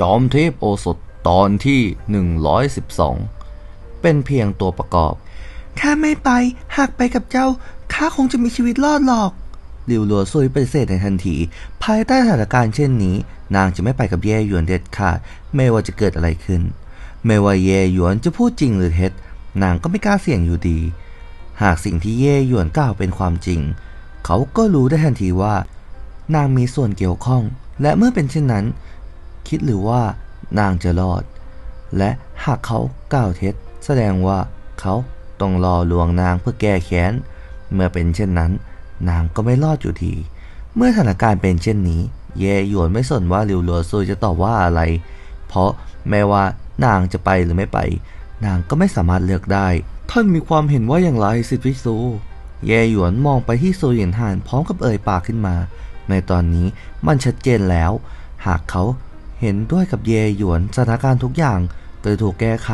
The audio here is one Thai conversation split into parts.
จอมเทพโอสถตอนที่ 112 เป็นเพียงตัวประกอบ ข้าไม่ไปหากไปกับเจ้า ข้าคงจะมีชีวิตรอดหรอกลิวลัวซุยปฏิเสธในทันที ภายใต้สถานการณ์เช่นนี้ นางจะไม่ไปกับเย่หยวนเด็ดขาด ไม่ว่าจะเกิดอะไรขึ้น ไม่ว่าเย่หยวนจะพูดจริงหรือเท็จ นางก็ไม่กล้าเสี่ยงอยู่ดี หากสิ่งที่เย่หยวนกล่าวเป็นความจริง เขาก็รู้ได้ทันทีว่า นางมีส่วนเกี่ยวข้อง และเมื่อเป็นเช่นนั้น คิดหรือว่านางจะรอด และหากเขากล่าวเท็จ แสดงว่าเขาต้องรอลวงนางเพื่อแก้แค้น เมื่อเป็นเช่นนั้น นางก็ไม่รอดอยู่ดี เมื่อสถานการณ์เป็นเช่นนี้ เย่หยวนไม่สนว่าลิวลัวซุยจะตอบว่าอะไร เพราะแม้ว่านางจะไปหรือไม่ไป นางก็ไม่สามารถเลือกได้ ท่านมีความเห็นว่าอย่างไรสิทธิพิซูเย่หยวนมองไปที่โซูหยินหานพร้อมกับเอ่ยปากขึ้นมา ในตอนนี้มันชัดเจนแล้ว หากเขา เห็นด้วยกับเยหยวนสถานการณ์ทุกอย่างจะถูกแก้ไข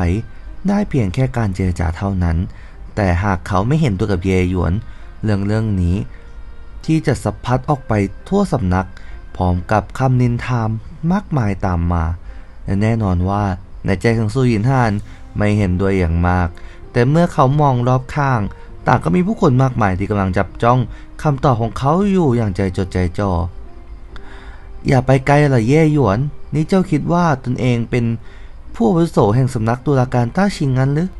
ได้เพียงแค่การเจรจาเท่านั้น แต่หากเขาไม่เห็นด้วยกับเยหยวนเรื่องเรื่องนี้ ที่จะสัพพัดออกไปทั่วสำนัก พร้อมกับคำนินทามมากมายตามมาและแน่นอนว่าในใจของซูยินฮานไม่เห็นด้วยอย่างมาก แต่เมื่อเขามองรอบข้าง ต่างก็มีผู้คนมากมายที่กำลังจับจ้องคำตอบของเขาอยู่อย่างใจจดใจจ่ออย่าไปไกลละเย่หยวน นี่เจ้าคิดว่าตนเองเป็นผู้วุโสแห่งสำนักตุลาการต้าชิงงั้นหรือ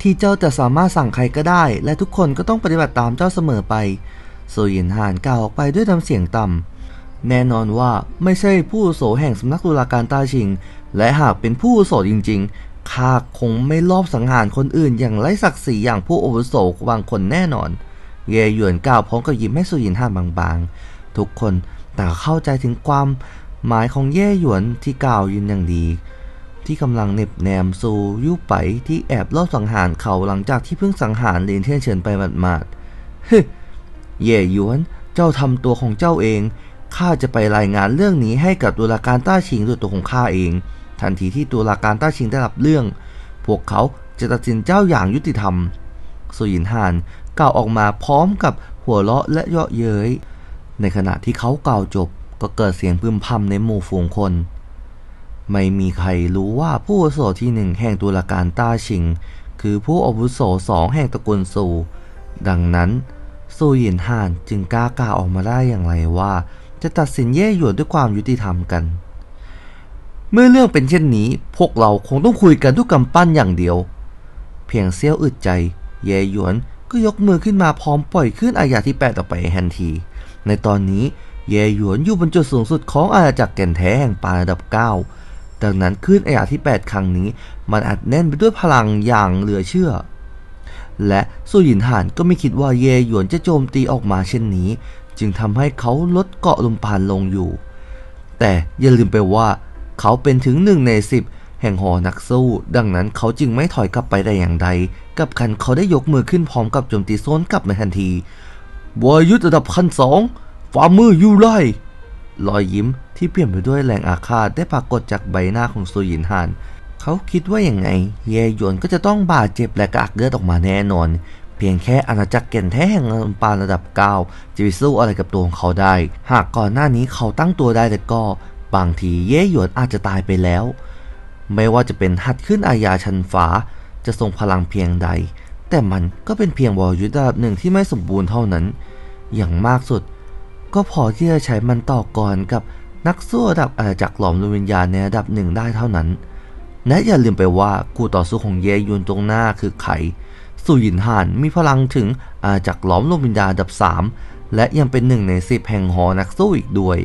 ที่เจ้าจะสามารถสั่งใครก็ได้ และทุกคนก็ต้องปฏิบัติตามเจ้าเสมอไปโซยินหานกล่าวออกไปด้วยน้ำเสียงต่ำ แน่นอนว่าไม่ใช่ผู้วุโสแห่งสำนักตุลาการต้าชิง และหากเป็นผู้วุโสจริงๆข้าคงไม่ลอบสังหารคนอื่นอย่างไร้ศักดิ์ศรีอย่างผู้อวุโสบางคนแน่นอน เย่หยวนกล่าวพร้อมกับยิ้มให้สุยินหานบางๆ ทุกคนต่างเข้าใจถึงความ หมายของเย่หยวนที่กล่าวยืนอย่างดี ที่กำลังเน็บแนมซูยู่ไปที่แอบลอบสังหารเขาหลังจากที่เพิ่งสังหารเลนเทียนเฉินไปหมาดๆฮึเย่หยวนเจ้าทำตัวของเจ้าเองข้าจะไปรายงานเรื่องนี้ให้กับตุลาการต้าชิงด้วยตัวของข้าเอง ทันทีที่ตุลาการต้าชิงได้รับเรื่อง พวกเขาจะตัดสินเจ้าอย่างยุติธรรมสุยินหานกล่าวออกมาพร้อมกับหัวเราะและเยาะเย้ยในขณะที่เขากล่าวจบ ก็เกิดเสียงพึมพำในหมู่ฝูงคน ไม่มีใครรู้ว่าผู้อาวุโสที่หนึ่งแห่งตุลาการต้าชิง คือผู้อาวุโสสองแห่งตระกูลซู ดังนั้นซูหยินห่านจึงกล้ากล่าวออกมาได้อย่างไรว่า จะตัดสินเย่หยวนด้วยความยุติธรรมกัน เมื่อเรื่องเป็นเช่นนี้ พวกเราคงต้องคุยกันด้วยกำปั้นอย่างเดียว เพียงเสี้ยวอึดใจ เย่หยวนก็ยกมือขึ้นมาพร้อมปล่อยขึ้นอายาที่แปดออกไปทันที ในตอนนี้ เยหยวนอยู่บนจุดสูงสุดของอาณาจักรแก่นแท้แห่งปานระดับ 9 ดังนั้นขึ้นอายาที่ 8 ครั้งนี้ มันอัดแน่นไปด้วยพลังอย่างเหลือเชื่อ และสุหยินหานก็ไม่คิดว่าเยหยวนจะโจมตีออกมาเช่นนี้ จึงทำให้เขาลดเกาะลมปานลงอยู่ แต่อย่าลืมไปว่า เขาเป็นถึงหนึ่งในสิบแห่งหอนักสู้ ดังนั้นเขาจึงไม่ถอยกลับไปได้อย่างใด กับคันเขาได้ยกมือขึ้นพร้อมกับโจมตีโซนกลับในทันทีบวยยุทธระดับขั้นสอง ฝ่ามืออยู่ไลรอยยิ้มที่เปลี่ยนไปด้วยแรงอาฆาตได้ปรากฏจากใบหน้าของซูยินหาน เขาคิดว่าอย่างไง เยหยวนก็จะต้องบาดเจ็บและกระอักเลือดออกมาแน่นอน เพียงแค่อาณาจักรเก่นแท้แห่งลำปานระดับ9จะไปสู้อะไรกับตัวของเขาได้ หากก่อนหน้านี้เขาตั้งตัวได้แต่ก็บางทีเย่หยวนอาจจะตายไปแล้ว ไม่ว่าจะเป็นหัดขึ้นอาญาชันฟ้าจะทรงพลังเพียงใด แต่มันก็เป็นเพียงวอลยุทธระดับหนึ่งที่ไม่สมบูรณ์เท่านั้น อย่างมากสุด ก็พอที่จะใช้มันต่อกรกับนักสู้ระดับอาณาจักรหลอมดวงวิญญาณในระดับหนึ่งได้เท่านั้น และอย่าลืมไปว่าคู่ต่อสู้ของเยยุนตรงหน้าคือไขสุยินหานมีพลังถึงอาณาจักรหลอมดวงวิญญาณระดับ 3 และยังเป็นหนึ่งในสิบแห่งหอนักสู้อีกด้วย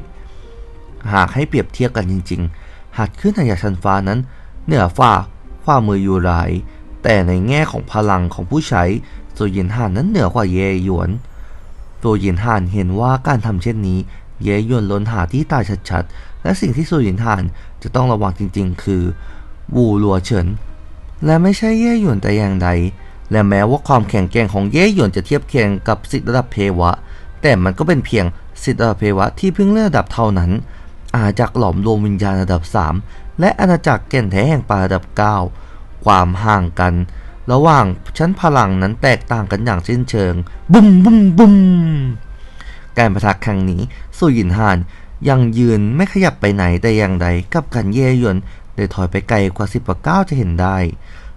หากให้เปรียบเทียบกันจริง ๆ หัดขึ้นอาญาชันฟ้านั้น เหนือฝ่าความมืออยูไรแต่ในแง่ของพลังของผู้ใช้สุยินหานนั้นเหนือกว่าเยหยวน โซหยินห่านเห็นว่าการทำเช่นนี้ เย่หยวนล้นหาที่ตายชัดๆ และสิ่งที่โซหยินห่านจะต้องระวังจริงๆ คือวูลัวเฉิน และไม่ใช่เย่หยวนแต่อย่างใด และแม้ว่าความแข็งแกร่งของเย่หยวนจะเทียบเคียงกับสิทธิระดับเพวะ แต่มันก็เป็นเพียงสิทธิระดับเพวะที่เพิ่งเลื่อนระดับเท่านั้น อาณาจักรหลอมรวมวิญญาณระดับ 3 และอาณาจักรแก่นแท้แห่งปลาระดับ 9 ความห่างกัน ระหว่างชั้นพลังนั้นแตกต่างกันอย่างสิ้นเชิง บุ้มบุ้มบุ้มการประทะครั้งนี้สุยินหานยังยืนไม่ขยับไปไหนแต่อย่างใดกับกันเย่ยวนได้ถอยไปไกลกว่าสิบกว่าก้าวจะเห็นได้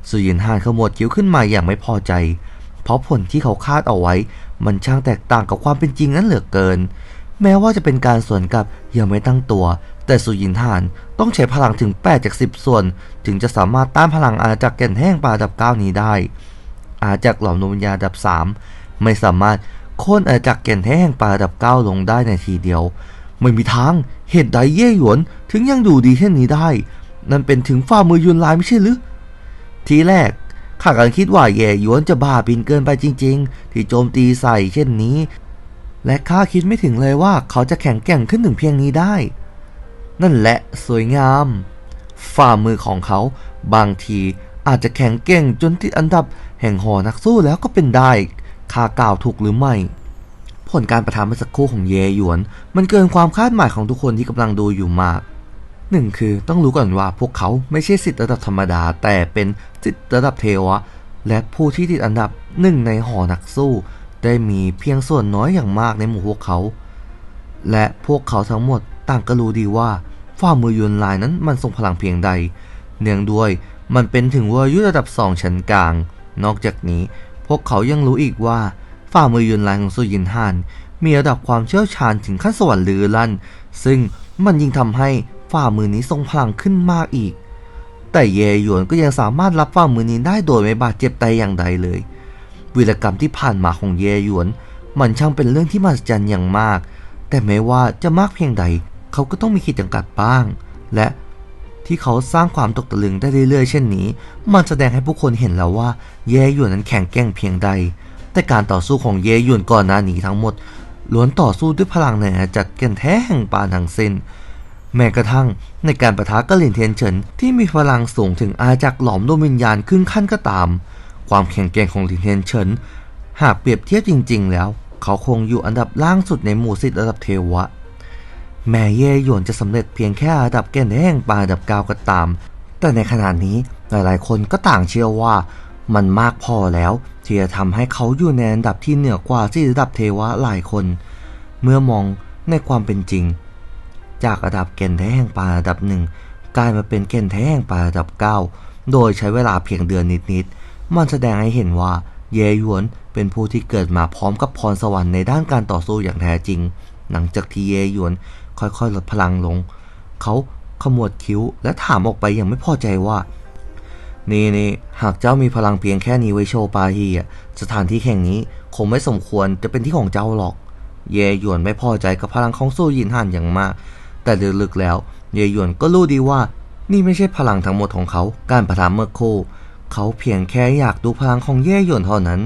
สุยินหานขมวดคิ้วขึ้นมาอย่างไม่พอใจ เพราะผลที่เขาคาดเอาไว้ มันช่างแตกต่างกับความเป็นจริงนั้นเหลือเกิน แม้ว่าจะเป็นการสวนกลับยังไม่ตั้งตัว แต่สุยินหานต้องใช้พลังถึง 8 จาก 10 ส่วน ถึงจะสามารถต้านพลังอาณาจักรแก่นแห้งปลาดับเก้านี้ได้ อาณาจักรหลอมดวงวิญญาณดับ 3 ไม่สามารถโค่นอาณาจักรแก่นแห้งปลาดับเก้าลงได้ในทีเดียว ไม่มีทางเหตุใดเย่หยวนถึงยังดูดีเช่นนี้ได้ นั่นเป็นถึงฝ่ามือยุนลายไม่ใช่หรือทีแรกข้ากำลังคิดว่าเย่หยวนจะบ้าปินเกินไปจริง ๆ ที่โจมตีใส่เช่นนี้ และข้าคิดไม่ถึงเลยว่าเขาจะแข็งแกร่งขึ้นถึงเพียงนี้ได้ นั่นแหละสวยงาม ฝ่ามือของเขาบางทีอาจจะแข็งแกร่งจนติดอันดับแห่งหอนักสู้แล้วก็เป็นได้ข้ากล่าวถูกหรือไม่ ผลการประทานเมื่อสักครู่ของเยหยวน มันเกินความคาดหมายของทุกคนที่กำลังดูอยู่มากหนึ่งคือต้องรู้ก่อนว่าพวกเขาไม่ใช่สิทธิ์ระดับธรรมดา แต่เป็นสิทธิ์ระดับเทวะ และผู้ที่ติดอันดับหนึ่งในหอนักสู้ ได้มีเพียงส่วนน้อยอย่างมากในหมู่พวกเขา และพวกเขาทั้งหมดต่างก็รู้ดีว่า ฝ่ามือยุนลายนั้นมันทรงพลังเพียงใด เนื่องด้วยมันเป็นถึงวายุระดับสองชั้นกลาง นอกจากนี้พวกเขายังรู้อีกว่าฝ่ามือยุนลายของสุยินฮานมีระดับความเชี่ยวชาญถึงขั้นสวรรค์ลือลั่น ซึ่งมันยิ่งทำให้ฝ่ามือนี้ทรงพลังขึ้นมากอีก แต่เยหยวนก็ยังสามารถรับฝ่ามือนี้ได้โดยไม่บาดเจ็บแต่อย่างใดเลย วีรกรรมที่ผ่านมาของเยหยวน มันช่างเป็นเรื่องที่มหัศจรรย์อย่างมาก แต่แม้ว่าจะมากเพียงใด เขาก็ต้องมีขีดจำกัดบ้าง และที่เขาสร้างความตกตะลึงได้เรื่อยๆ เช่นนี้ มันแสดงให้ผู้คนเห็นแล้วว่าเย่หยวนนั้นแข็งแกร่งเพียงใด แต่การต่อสู้ของเย่หยวนก่อนหน้านี้ทั้งหมดล้วนต่อสู้ด้วยพลังในอาณากแก่นแท้แห่งปานทั้งสิ้น แม้กระทั่งในการประทะกบลินเทียนเฉินที่มีพลังสูงถึงอาณาจักหลอมดวงวิญญาณครึ่งขั้นก็ตาม ความแข็งแกร่งของลินเทียนเฉินหากเปรียบเทียบจริง ๆ แล้ว เขาคงอยู่อันดับล่างสุดในหมู่สิทธิ์ระดับเทวะ แม้เย่หยวนจะสำเร็จเพียงแค่ระดับแก่นแห่งปลาระดับเก้าก็ตาม แต่ในขณะนี้หลายๆ คนก็ต่างเชื่อว่ามันมากพอแล้ว ที่จะทำให้เขาอยู่ในอันดับที่เหนือกว่าที่ระดับเทวะหลายคน เมื่อมองในความเป็นจริง จากระดับแก่นแท้แห่งปลาระดับหนึ่งกลายมาเป็นแก่นแท้แห่งปลาระดับเก้าโดยใช้เวลาเพียงเดือนนิดๆมันแสดงให้เห็นว่าเยหยวนเป็นผู้ที่เกิดมาพร้อมกับพรสวรรค์ในด้านการต่อสู้อย่างแท้จริง หลังจากที่เยหยวน ค่อยๆลดพลังลง เขาขมวดคิ้วและถามออกไปอย่างไม่พอใจว่า นี่นี่หากเจ้ามีพลังเพียงแค่นี้ไว้โชว์ปาฮีอะสถานที่แห่งนี้คงไม่สมควรจะเป็นที่ของเจ้าหรอก เยหยวนไม่พอใจกับพลังของสู้ยินหันอย่างมาก แต่ลึกๆแล้ว เยหยวนก็รู้ดีว่านี่ไม่ใช่พลังทั้งหมดของเขา การประทามเมื่อโคเขาเพียงแค่อยากดูพลังของเย่หยวนเท่านั้น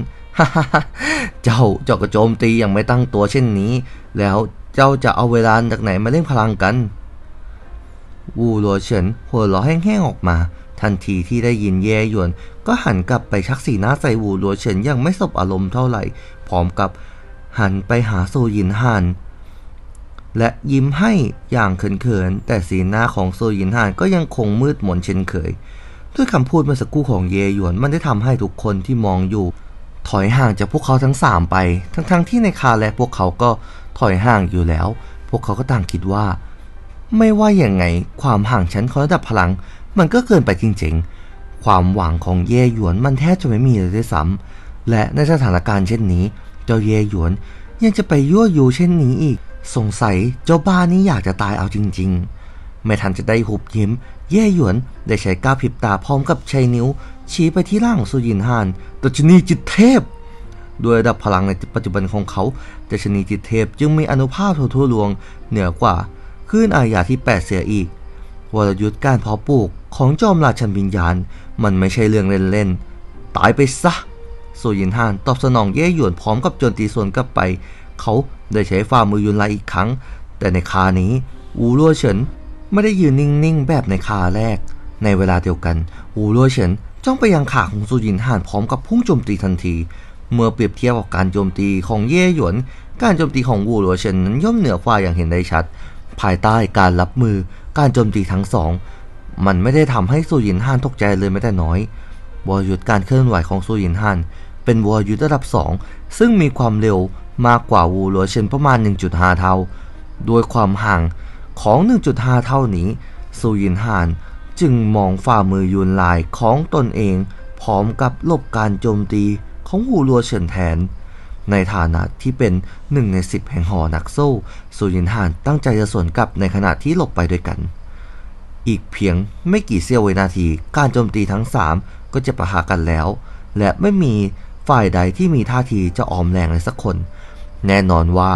เจ้าเจ้าก็โจมตีอย่างไม่ตั้งตัวเช่นนี้ แล้ว เจ้าจะเอาเวลาจากไหนมาเล่นพลังกัน วูหลัวเฉินหัวเราะแห้งๆออกมา ทันทีที่ได้ยินเย่หยวน ก็หันกลับไปชักสีหน้าใส่วูหลัวเฉินอย่างไม่สบอารมณ์เท่าไหร่ พร้อมกับหันไปหาโซยินฮานและยิ้มให้อย่างเขินๆ แต่สีหน้าของโซยินฮานก็ยังคงมืดมนเช่นเคย ด้วยคำพูดเมื่อสักครู่ของเยหยวนมันได้ทำให้ทุกคนที่มองอยู่ ถอยห่างจากพวกเขาทั้งสามไป ทั้งๆที่ในคาและพวกเขาก็ ถอยห่างอยู่แล้ว พวกเขาก็ต่างคิดว่า ไม่ว่าอย่างไงความห่างชั้นของระดับพลัง มันก็เกินไปจริงๆ ความหวังของเย่หยวนมันแทบจะไม่มีเลยด้วยซ้ำและในสถานการณ์เช่นนี้ เจ้าเย่หยวนยังจะไปยั่วยุเช่นนี้อีก สงสัยเจ้าบ้านี้อยากจะตายเอาจริง ๆ ไม่ทันจะได้หุบยิ้ม เย่หยวนได้ใช้ก้าวพริบตาพร้อมกับใช้นิ้วชี้ไปที่ร่างของสุยินฮานตัชนีจิตเทพ ด้วยระดับพลังในปัจจุบันของเขาดัชนีจิตเทพจึงมีอนุภาพทั่วลวง เหนือกว่าคลื่นอายาที่แปดเสียอีก วรยุทธ์การเพาะปลูกของจอมราชันวิญญาณ มันไม่ใช่เรื่องเล่นๆ ตายไปซะสุยินฮานตอบสนองเย่หยวนพร้อมกับโจนตีสวนกลับไป เขาได้ใช้ฝ่ามือยุนไลอีกครั้ง แต่ในคานี้อูรั่วเฉินไม่ได้ยืนนิ่งๆ แบบในคาแรก ในเวลาเดียวกันอูรั่วเฉินจ้องไปยังขาของสุยินฮานพร้อมกับพุ่งโจมตีทันที เมื่อเปรียบเทียบกับการโจมตีของเย่หยวน การโจมตีของวูหลัวเฉินนั้นย่อมเหนือกว่าอย่างเห็นได้ชัด ภายใต้การรับมือการโจมตีทั้งสอง มันไม่ได้ทำให้ซูยินฮันตกใจเลยแม้แต่น้อยวอยุทธการเคลื่อนไหวของซูยินฮันเป็นวอยุทธระดับ 2 ซึ่งมีความเร็วมากกว่าวูหลัวเชนประมาณ 1.5 เท่า โดยความห่างของ 1.5 เท่านี้ซูยินหานจึงมองฝ่ามือยุนลายของตนเอง พร้อมกับลบการโจมตี ของหูรัวเฉินแทน ในฐานะที่เป็นหนึ่งในสิบแห่งหอนักสู้ซูยินหานตั้งใจจะสวนกลับในขณะที่หลบไปด้วยกัน อีกเพียงไม่กี่เสี้ยววินาที การโจมตีทั้งสามก็จะประหากันแล้ว และไม่มีฝ่ายใดที่มีท่าทีจะออมแรงเลยสักคน แน่นอนว่า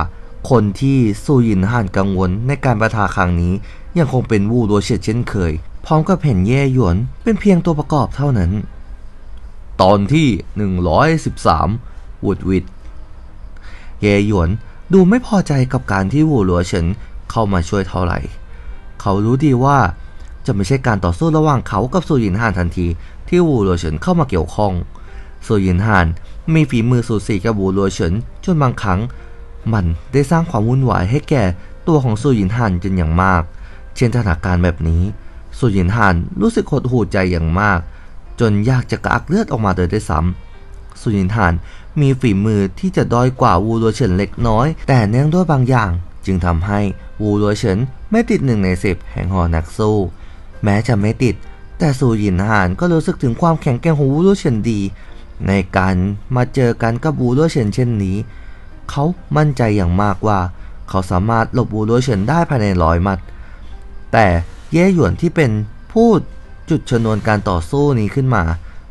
คนที่ซูยินห่านกังวลในการประทะครั้งนี้ยังคงเป็นวูดัวเฉียดเช่นเคย พร้อมกับเห็นเย่หยวนเป็นเพียงตัวประกอบเท่านั้น ตอนที่ 113วูดวิดเยหยวนดูไม่พอใจกับการที่วูหลัวเฉินเข้ามาช่วยเท่าไหร่ เขารู้ดีว่าจะไม่ใช่การต่อสู้ระหว่างเขากับซูยินฮานทันที ที่วูหลัวเฉินเข้ามาเกี่ยวข้องซูยินฮานมีฝีมือสูสีกับวูหลัวเฉินจนบางครั้ง มันได้สร้างความวุ่นวายให้แก่ตัวของซูยินฮานจนอย่างมาก เช่นสถานการณ์แบบนี้ซูยินฮานรู้สึกหดหู่ใจอย่างมาก จนอยากจะกระอักเลือดออกมาโดยได้ซ้ำสุยินทานมีฝีมือที่จะด้อยกว่าวูรัวเฉินเล็กน้อย แต่เนื่องด้วยบางอย่าง จึงทำให้วูรัวเฉินไม่ติดหนึ่งในสิบแห่งหอนักสู้ แม้จะไม่ติด แต่ซูยินหานก็รู้สึกถึงความแข็งแกร่งของวูรัวเฉินดี ในการมาเจอกันกับวูรัวเฉินเช่นนี้ เขามั่นใจอย่างมากว่า เขาสามารถหลบวูรัวเฉินได้ภายในร้อยมัด แต่เย่หยวนที่เป็นผู้ จุดชนวนการต่อสู้นี้ขึ้นมา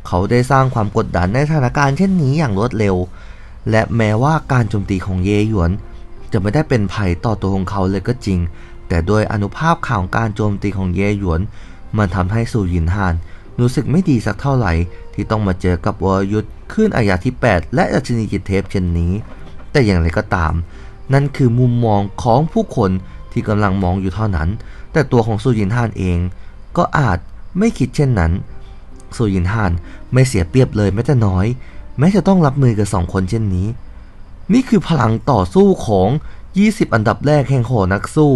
เขาได้สร้างความกดดันในสถานการณ์เช่นนี้อย่างรวดเร็ว และแม้ว่าการโจมตีของเยหยวน จะไม่ได้เป็นภัยต่อตัวของเขาเลยก็จริง แต่โดยอนุภาพข่าวของการโจมตีของเยหยวน มันทำให้สู่หยินฮานรู้สึกไม่ดีสักเท่าไหร่ ที่ต้องมาเจอกับวรยุทธ์ขึ้นอายาที่ 8 และอัชนีจิเทพเช่นนี้ แต่อย่างไรก็ตาม นั่นคือมุมมองของผู้คนที่กำลังมองอยู่เท่านั้น แต่ตัวของซูยินฮานเอง ก็อาจ ไม่คิดเช่นนั้นซูยินฮานไม่เสียเปรียบเลยแม้แต่น้อย แม้จะต้องรับมือกับสองคนเช่นนี้ นี่คือพลังต่อสู้ของ 20 อันดับแรกแห่งหอนักสู้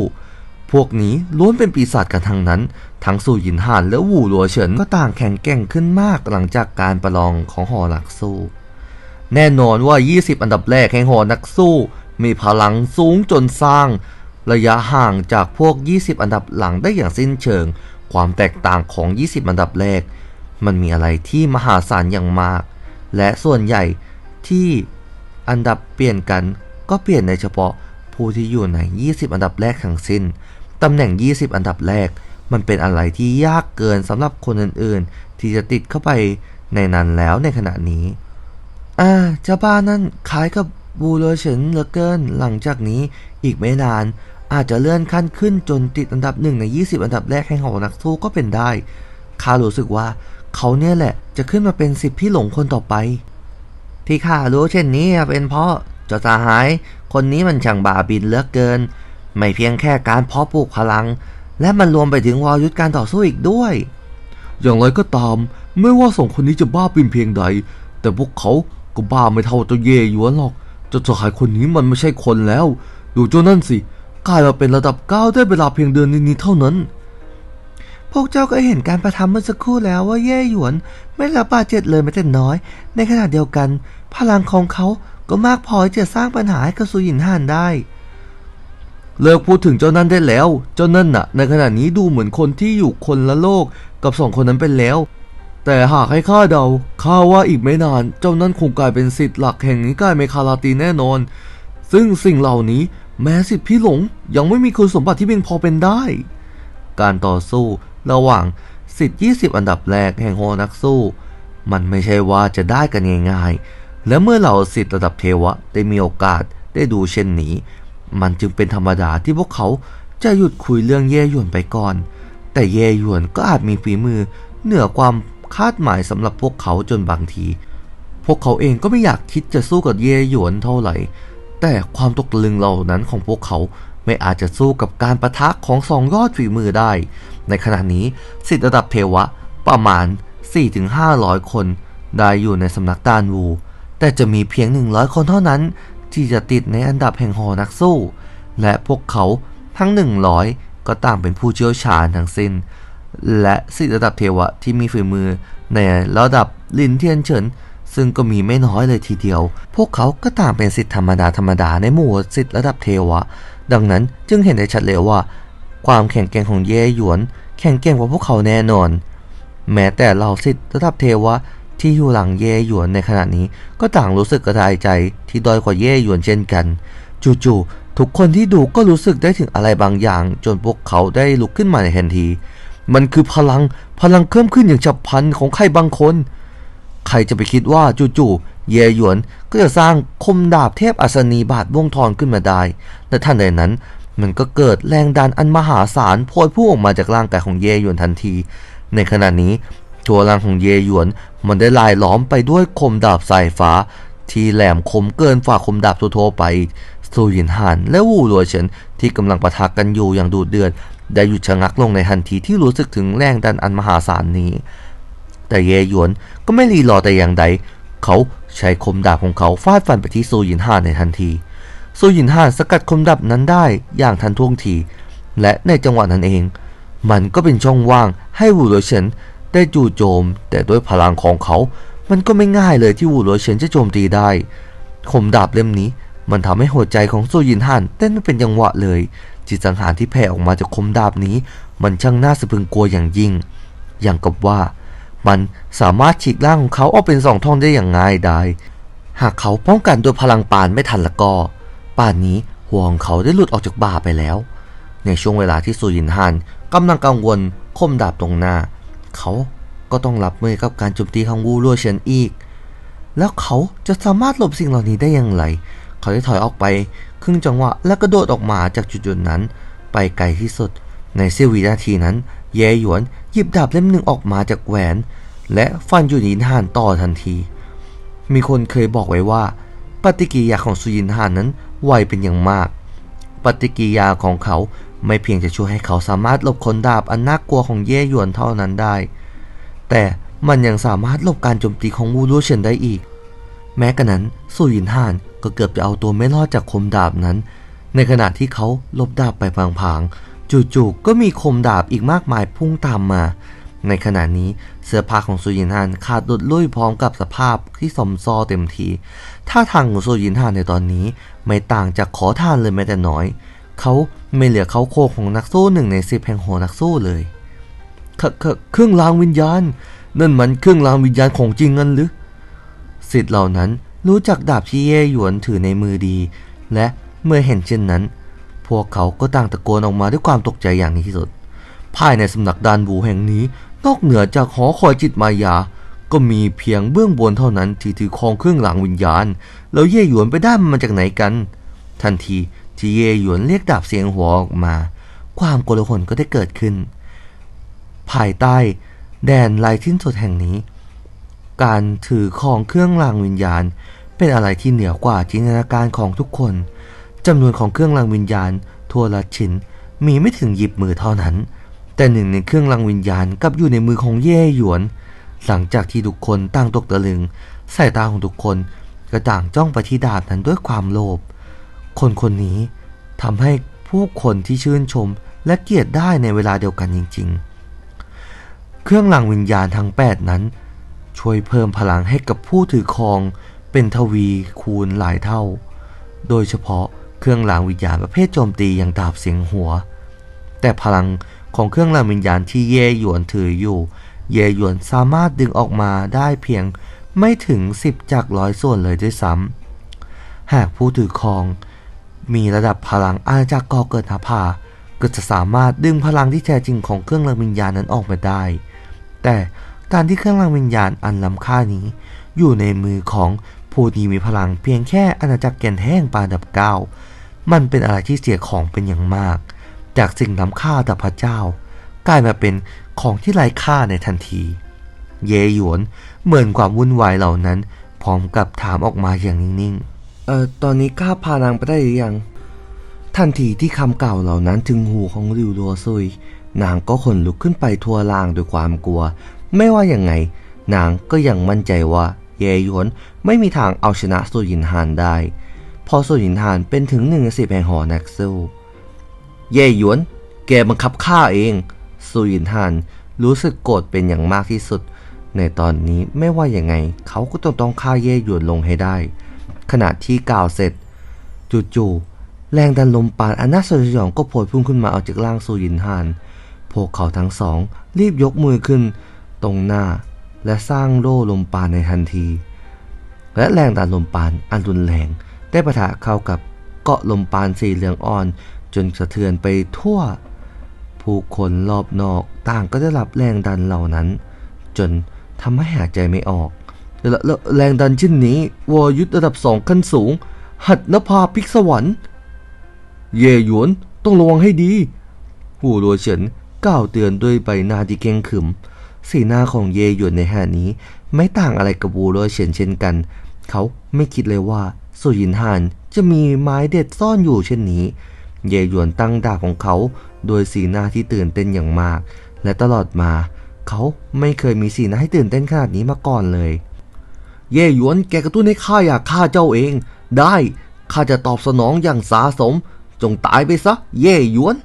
พวกนี้ล้วนเป็นปีศาจกันทั้งนั้น ทั้งซูยินฮานและวูหลัวเฉินก็ต่างแข็งแกร่งขึ้นมากหลังจากการประลองของหอนักสู้ แน่นอนว่า 20 อันดับแรกแห่งหอนักสู้ มีพลังสูงจนสร้าง ระยะห่างจากพวก 20 อันดับหลังได้อย่างสิ้นเชิง ความแตกต่างของ 20 อันดับแรก มันมีอะไรที่มหาศาลอย่างมาก และส่วนใหญ่ที่อันดับเปลี่ยนกันก็เปลี่ยนในเฉพาะผู้ที่อยู่ใน 20 อันดับแรกทั้งสิ้น ตำแหน่ง 20 อันดับแรก มันเป็นอะไรที่ยากเกินสำหรับคนอื่นๆ ที่จะติดเข้าไปในนั้นแล้วในขณะนี้ อ่าเจ้าบ้านนั่นคล้ายกับบูโรเฉินเหลือเกิน หลังจากนี้อีกไม่นาน อาจจะเลื่อนขั้นขึ้นจนติดอันดับหนึ่งใน 20 อันดับแรกแห่งหอนักสู้ก็เป็นได้ ข้ารู้สึกว่าเขาเนี่ยแหละจะขึ้นมาเป็นสิบพี่หลงคนต่อไป ที่ข้ารู้เช่นนี้เป็นเพราะเจ้าสหาย คนนี้มันช่างบาบินเหลือเกิน ไม่เพียงแค่การเพาะปลูกพลัง และมันรวมไปถึงวรยุทธการต่อสู้อีกด้วย อย่างไรก็ตาม ไม่ว่าสองคนนี้จะบ้าปินเพียงใด แต่พวกเขาก็บ้าไม่เท่าเจ้าเย่หยวนหรอกเจ้าสหายคนนี้มันไม่ใช่คนแล้ว ดูเจ้านั่นสิ กลายมาเป็นระดับเก้าได้เวลาเพียงเดือนนิดๆเท่านั้น พวกเจ้าก็เห็นการประทำเมื่อสักครู่แล้วว่าเย่หยวน ไม่รับบาดเจ็บเลยแม้แต่น้อย ในขณะเดียวกัน พลังของเขาก็มากพอที่จะสร้างปัญหาให้กับซูหยินห่านได้ เลิกพูดถึงเจ้านั่นได้แล้ว เจ้านั่นน่ะ ในขณะนี้ดูเหมือนคนที่อยู่คนละโลกกับสองคนนั้นไปแล้ว แต่หากให้ข้าเดาข้าว่าอีกไม่นาน เจ้านั่นคงกลายเป็นสิทธิ์หลักแห่งนิกายเมคาลาตีแน่นอน ซึ่งสิ่งเหล่านี้ แม้สิทธิพี่หลงยังไม่มีคุณสมบัติที่เพียงพอเป็นได้ การต่อสู้ระหว่างสิทธิ์20 อันดับแรกแห่งโฮนักสู้ มันไม่ใช่ว่าจะได้กันง่ายๆ และเมื่อเหล่าสิทธิ์ระดับเทวะได้มีโอกาสได้ดูเช่นนี้ มันจึงเป็นธรรมดาที่พวกเขาจะหยุดคุยเรื่องเย่หยวนไปก่อน แต่เย่หยวนก็อาจมีฝีมือเหนือความคาดหมายสำหรับพวกเขาจนบางที พวกเขาเองก็ไม่อยากคิดจะสู้กับเย่หยวนเท่าไหร่ แต่ความตกตะลึงเหล่านั้นของพวกเขาไม่อาจจะสู้กับการประทะของสองยอดฝีมือได้ ในขณะนี้สิทธิระดับเทวะประมาณ 4-500 คน ได้อยู่ในสำนักดานวู แต่จะมีเพียง 100 คนเท่านั้น ที่จะติดในอันดับแห่งหอนักสู้ และพวกเขาทั้ง 100 ก็ต่างเป็นผู้เชี่ยวชาญทั้งสิ้น และสิทธิระดับเทวะที่มีฝีมือในระดับลินเทียนเฉิน ซึ่งก็มีไม่น้อยเลยทีเดียว พวกเขาก็ต่างเป็นสิทธิธรรมดาธรรมดาในหมู่สิทธิระดับเทวะ ดังนั้นจึงเห็นได้ชัดเลยว่า ความแข็งแกร่งของเย่หยวน แข็งแกร่งกว่าพวกเขาแน่นอน แม้แต่เหล่าสิทธิระดับเทวะที่อยู่หลังเย่หยวนในขณะนี้ก็ต่างรู้สึกกระทายใจที่ด้อยกว่าเย่หยวนเช่นกันจู่ๆทุกคนที่ดูก็รู้สึกได้ถึงอะไรบางอย่าง จนพวกเขาได้ลุกขึ้นมาในทันที มันคือพลังพลังเพิ่มขึ้นอย่างฉับพลันของใครบางคน ใครจะไปคิดว่าจู่ๆเยหยวนก็จะสร้างคมดาบเทพอัศนีบาทวงทอนขึ้นมาได้ และทันใดนั้นมันก็เกิดแรงดันอันมหาศาลพวยพุ่งออกมาจากร่างกายของเยหยวนทันที ในขณะนี้ตัวร่างของเยหยวนมันได้ลายล้อมไปด้วยคมดาบสายฟ้า ที่แหลมคมเกินฝ่าคมดาบทั่วไปซูหยินหานและวูหลัวเฉินที่กำลังประทะกันอยู่อย่างดุเดือดได้หยุดชะงักลงในทันทีที่รู้สึกถึงแรงดันอันมหาศาลนี้ แต่เยหยวนก็ไม่รีรอแต่อย่างใด เขาใช้คมดาบของเขาฟาดฟันไปที่ซูหยินห่านในทันที ซูหยินห่านสกัดคมดาบนั้นได้อย่างทันท่วงที และในจังหวะนั้นเอง มันก็เป็นช่องว่างให้วูหลัวเฉินได้จู่โจม แต่ด้วยพลังของเขา มันก็ไม่ง่ายเลยที่วูหลัวเฉินจะโจมตีได้ คมดาบเล่มนี้มันทำให้หัวใจของซูยินห่านเต้นไม่เป็นจังหวะเลย จิตสังหารที่แผ่ออกมาจากคมดาบนี้ มันช่างน่าสะพรึงกลัวอย่างยิ่ง อย่างกับว่า มันสามารถฉีกร่างของเขาออกเป็นสองท่อนได้อย่างง่ายดายหากเขาป้องกันด้วยพลังปานไม่ทันละก็ ป่านนี้หัวของเขาได้หลุดออกจากบ่าไปแล้ว ในช่วงเวลาที่ซูยินฮันกำลังกังวลคมดาบตรงหน้า เขาก็ต้องรับมือกับการโจมตีของวูลัวเฉียนอีก แล้วเขาจะสามารถหลบสิ่งเหล่านี้ได้อย่างไร เขาได้ถอยออกไป ครึ่งจังหวะและกระโดดออกมาจากจุดๆนั้น ไปไกลที่สุด ในเสี้ยววินาทีนั้น เยหยวน หยิบดาบเล่มหนึ่งออกมาจากแหวน และฟันยูนินหานต่อทันที มีคนเคยบอกไว้ว่า ปฏิกิริยาของสุยินหานนั้นไวเป็นอย่างมาก ปฏิกิริยาของเขาไม่เพียงจะช่วยให้เขาสามารถหลบคนดาบอันน่ากลัวของเย่หยวนเท่านั้นได้ แต่มันยังสามารถหลบการโจมตีของวูลูเฉินได้อีก แม้กระนั้นสุยินหานก็เกือบจะเอาตัวไม่รอดจากคมดาบนั้น ในขณะที่เขาลบดาบไปพางๆ จู่ๆก็มีคมดาบอีกมากมายพุ่งตามมา ในขณะนี้เสื้อผ้าของสุยินหานขาดดุดลุ่ยพร้อมกับสภาพที่สมซอเต็มทีท่าทางของสุยินหานในตอนนี้ไม่ต่างจากขอทานเลยแม้แต่น้อย เขาไม่เหลือเขาโคของนักสู้หนึ่งในสิบแห่งโหนักสู้เลยเคเคเครื่องรางวิญญาณ นั่นมันเครื่องรางวิญญาณของจริงงั้นหรือสิทธิ์เหล่านั้นรู้จักดาบที่เย่หยวนถือในมือดี และเมื่อเห็นเช่นนั้น พวกเขาก็ต่างตะโกนออกมาด้วยความตกใจอย่างที่สุด ภายในสำนักดานบูแห่งนี้ นอกเหนือจากหอคอยจิตมายา ก็มีเพียงเบื้องบนเท่านั้นที่ถือครองเครื่องรางวิญญาณ แล้วเย่หยวนไปได้มันมาจากไหนกัน ทันทีที่เย่หยวนเรียกดาบเสียงหัวออกมา ความโกลาหลก็ได้เกิดขึ้น ภายใต้ แดนลายทิ้นสุดแห่งนี้ การถือของเครื่องรางวิญญาณ เป็นอะไรที่เหนือกว่าจินตนาการของทุกคน จำนวนของเครื่องรางวิญญาณ ทั่วละชิ้นมีไม่ถึงหยิบมือเท่านั้น แต่หนึ่งในเครื่องรางวิญญาณกลับอยู่ในมือของเย่หยวน หลังจากที่ทุกคนต่างตกตะลึงสายตาของทุกคนก็ต่างจ้องไปที่ดาบนั้นด้วยความโลภคนคนนี้ทำให้ผู้คนที่ชื่นชมและเกลียดได้ในเวลาเดียวกันจริง ๆ เครื่องรางวิญญาณทั้ง 8 นั้น ช่วยเพิ่มพลังให้กับผู้ถือครองเป็นทวีคูณหลายเท่า โดยเฉพาะ เครื่องรางวิญญาณประเภทโจมตีอย่างดาบเสียงหัว แต่พลังของเครื่องรางวิญญาณที่เย่หยวนถืออยู่ เย่หยวนสามารถดึงออกมาได้เพียงไม่ถึง 10 จากร้อยส่วนเลยด้วยซ้ำหากผู้ถือครอง มีระดับพลังอาณาจักรก่อเกิดหาภาก็จะสามารถดึงพลังที่แท้จริงของเครื่องรางวิญญาณนั้นออกมาได้ แต่การที่เครื่องรางวิญญาณอันล้ำค่านี้ อยู่ในมือของผู้ที่มีพลังเพียงแค่อาณาจักรแก่นแห้งปานดับเก้า มันเป็นอะไรที่เสียของเป็นอย่างมาก จากสิ่งล้ำค่าต่อพระเจ้า กลายมาเป็นของที่ไร้ค่าในทันที เยหยวนเหมือนความวุ่นวายเหล่านั้น พร้อมกับถามออกมาอย่างนิ่งๆ เอ่อ ตอนนี้ข้าพานางไปได้หรือยัง ทันทีที่คำกล่าวเหล่านั้นถึงหูของริวรัวซุย นางก็ขนลุกขึ้นไปทั่วล่างด้วยความกลัว ไม่ว่าอย่างไง นางก็ยังมั่นใจว่า เยหยวนไม่มีทางเอาชนะสุยินฮานได้ อสุยินฮานเป็นถึงหนึ่งในสิบแห่งหอนักสู้เย่หยวน แกบังคับข้าเอง สุยินฮานรู้สึกโกรธเป็นอย่างมากที่สุด ในตอนนี้ไม่ว่าอย่างไง เขาก็ต้องต้องฆ่าเย่หยวนลงให้ได้ ขณะที่กล่าวเสร็จจู่ๆแรงดันลมปานอันน่าสยดสยองก็โผล่พุ่งขึ้นมาเอาจากร่างซูยินฮาน พวกเขาทั้งสอง รีบยกมือขึ้น ตรงหน้า และสร้างโล่ลมปานในทันที และแรงดันลมปานอันรุนแรง ได้ปะทะเข้ากับเกาะลมปานสีเหลืองอ่อน จนสะเทือนไปทั่ว ผู้คนรอบนอกต่างก็ได้รับแรงดันเหล่านั้น จนทำให้หายใจไม่ออกและแแรงดันเช่นนี้ วอยุทธระดับสองขั้นสูง หัดนภาพลิกสวรรค์ เย่หยวนต้องระวังให้ดี หูรัวเฉินกล่าวเตือนด้วยใบหน้าที่เกรงขึม สีหน้าของเย่หยวนในขณะนี้ ไม่ต่างอะไรกับวูรัวเฉินเช่นกัน เขาไม่คิดเลยว่า สุยินหานจะมีไม้เด็ดซ่อนอยู่เช่นนี้ เยหยวนตั้งดาบของเขา โดยสีหน้าที่ตื่นเต้นอย่างมาก และตลอดมา เขาไม่เคยมีสีหน้าให้ตื่นเต้นขนาดนี้มาก่อนเลย เย่หยวนแกกระตุ้นให้ข้าอยากฆ่าเจ้าเอง ได้ข้าจะตอบสนองอย่างสาสม จงตายไปซะ เย่หยวน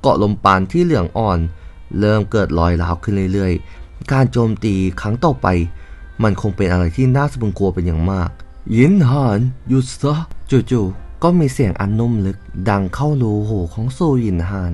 เกาะลมปานที่เหลืองอ่อน เริ่มเกิดรอยร้าวขึ้นเรื่อยๆ การโจมตีครั้งต่อไป มันคงเป็นอะไรที่น่าสะพรึงกลัวเป็นอย่างมาก ยินหานหยุดซะจู่ๆก็มีเสียงอันนุ่มลึก ดังเข้ารูหูของซูยินหาน